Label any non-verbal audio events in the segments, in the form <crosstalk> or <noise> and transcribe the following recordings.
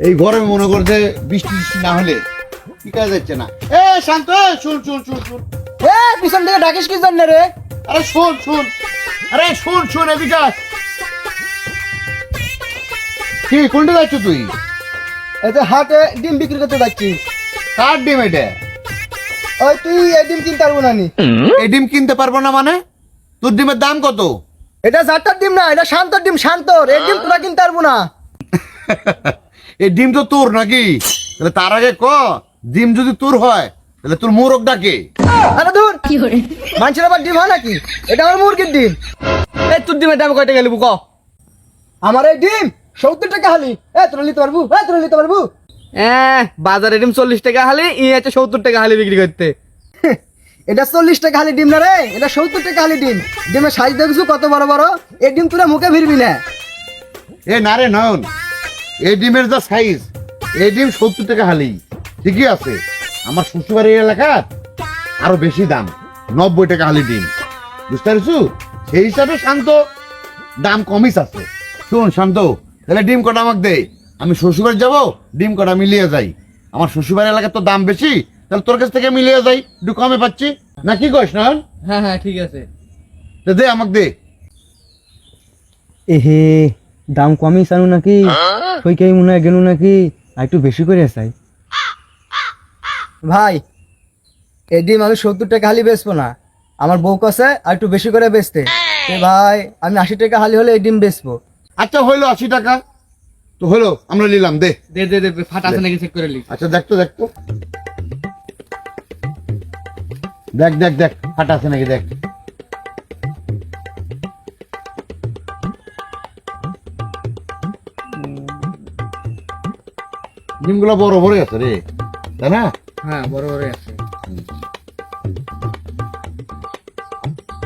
এই গরমে মনে করছে বৃষ্টি বৃষ্টি না হলে টিকা যাচ্ছে না। এ শান্ত এ, শুন শুন শুন শুন। এ পিছন থেকে ডাকিস কি জন্য রে? আরে শুন শুন। আরে শুন শুন এদিকে আয়। কি কোনটা যাচ্ছ তুই? এই তো হাটে ডিম বিক্রি করতে যাচ্ছি। কার ডিম এটা? ওই তুই এই ডিম কিনতে পারব না নি। এই ডিম কিনতে পারব না মানে? তোর ডিমের দাম কত? এটা যাত্রার ডিম না এটা শান্তর ডিম শান্তর। এই ডিম তোরা কিনতে পারব না। <laughs> এই ডিম তো তোর নাকি? তাহলে তার আগে ক ডিম যদি তোর হয় তাহলে তোর মোরগ ডাকে আরে দূর মানুষের আবার ডিম হয় নাকি? এটা আমার মুরগির ডিম। এই তোর ডিমের দাম কয়টা গেলি বুক আমার এই ডিম সত্তর টাকা হালি। এ তোরা নিতে পারব? এ তোরা নিতে পারব? হ্যাঁ বাজারে ডিম চল্লিশ টাকা হালি ই আছে সত্তর টাকা হালি বিক্রি করতে। এটা চল্লিশ টাকা হালি ডিম না রে এটা সত্তর টাকা হালি ডিম। ডিমের সাইজ দেখছ কত বড় বড়? এই ডিম তোরা মুখে ভিড়বি না। এ না রে নয়ন। এই ডিমের যা সাইজ এই ডিম সত্তর টাকা হালি। ঠিকই আছে। আমার শ্বশুরবাড়ির এলাকা আরও বেশি দাম নব্বই টাকা হালি ডিম। বুঝতে পারছু? সেই হিসাবে শান্ত দাম কমিস আছে। শোন শান্ত তাহলে ডিম কটা আমাকে দে। আমি শ্বশুরবাড়ি যাব ডিম কটা মিলিয়ে যাই। আমার শ্বশুরবাড়ির এলাকার তো দাম বেশি তাহলে তোর কাছ থেকে মিলিয়ে যাই। একটু কমে পাচ্ছি। না কি কইস নয়ন? হ্যাঁ হ্যাঁ ঠিক আছে। দে আমাকে দে। এহে দাম কমই চানু নাকি? সইকাই মনে হয় গেল নাকি? আর একটু বেশি করে চাই। ভাই এই ডিম আমি সত্তর টাকা হালি বেচবো না। আমার বউ কাছে আর একটু বেশি করে বেচতে। এ ভাই আমি আশি টাকা হালি হলে এই ডিম বেচবো। আচ্ছা হইল আশি টাকা। তো হলো আমরা নিলাম দে। দে দে দে ফাটা আছে নাকি চেক করে লি আচ্ছা দেখ তো দেখ তো। দেখ দেখ দেখ ফাটা আছে নাকি দেখ। ডিমগুলো বড় বড় আছে রে তাই না? হ্যাঁ বড় বড় আছে।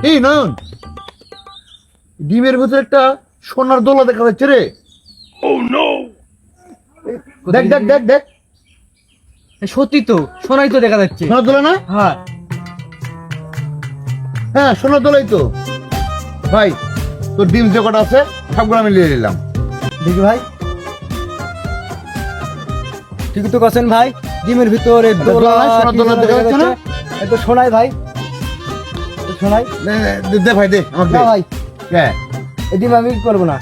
এই নয়ন ডিমের ভিতরে একটা সোনার দোলা দেখা যাচ্ছে রে। ও নো দেখ দেখ দেখ দেখ। এ, সত্যি তো সোনাই তো দেখা যাচ্ছে। সোনার দোলা না? হ্যাঁ। হ্যাঁ সোনার দোলাই তো। ভাই তোর ডিম যে কটা আছে সবগুলো আমি নিয়ে নিলাম। দেখি ভাই। ঠিক তো করছেন ভাই। ডিমের ভিতরে একটু দোলা সোনার দোলা দেখা যাচ্ছে না? এটা শোনাই ভাই। শোনাই দে, ভাই দে আমাকে ভাই। এই ডিম আমি কি করব না।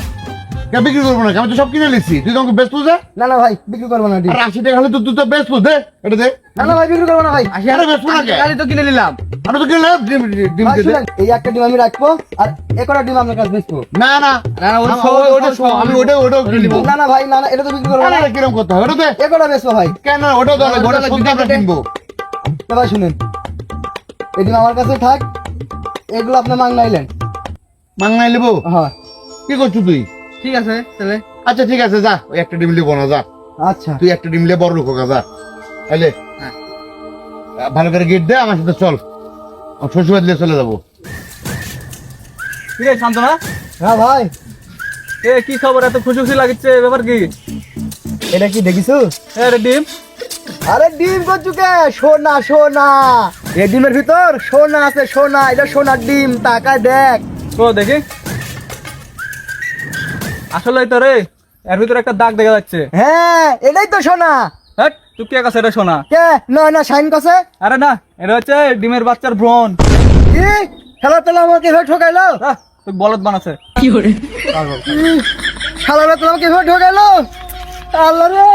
কে বিক্রি করব না আমি তো সব কিনে নিচ্ছি তুই তো আমাকে বেচবো যে। না না ভাই বিক্রি করব না আর আশি টাকা হলে তো তুই তো বেচবো দে এটা দে। না না ভাই বিক্রি করব না ভাই। আশি আরে বেচবো না গাড়ি তো কিনে নিলাম। আমি তো কিনলাম ডিম ডিম দে দে। এই একটা ডিম আমি রাখব আর একটা ডিম আপনার কাছে বেচবো? না না না, না, ওটা আমি- ওটা আমি ওটা ওটাও কিনে নিবো। না না ভাই না না এটা তো বিক্রি করব না করতে হবে ওটা দে। একটা বেচবো ভাই? কেন ওটাও দরকার ওটা শুনতে আমরা কিনবো। না ভাই শুনেন এই ডিম আমার কাছে থাক এগুলো আপনি মাংনাইলেন মাংনাই নেব? হ্যাঁ। কি করছ তুই? ঠিক আছে তাহলে। আচ্ছা ঠিক আছে যা ওই একটা ডিম লিবো না যা। আচ্ছা। তুই একটা ডিম লিয়ে বড় লোক যা। তাহলে হ্যাঁ। ভালো করে গেট দে আমার সাথে চল। শ্বশুর দিয়ে চলে যাব। ঠিক আছে শান্ত না হ্যাঁ ভাই। এ কি খবর? এত খুশি খুশি লাগছে ব্যাপার কি? এটা কি দেখিছো? এ রে ডিম। আরে ডিম কচুকে সোনা সোনা। এই ডিমের ভিতর সোনা আছে সোনা এটা সোনার ডিম তাকায় দেখ। তো দেখি। আসলে তো রে এর ভিতরে একটা দাগ দেখা যাচ্ছে। হ্যাঁ এটাই তো সোনা। হ্যাট তুই কে কাছে এটা সোনা? কে? না না শাইন কাছে। আরে না এটা হচ্ছে ডিমের বাচ্চার ভ্রণ। কি? খেলা তেলা আমাকে এভাবে ঠকাইলো? তুই বলদ বানাচ্ছে। খেলা তেলা আমাকে এভাবে ঠকাইলো? আল্লাহ রে!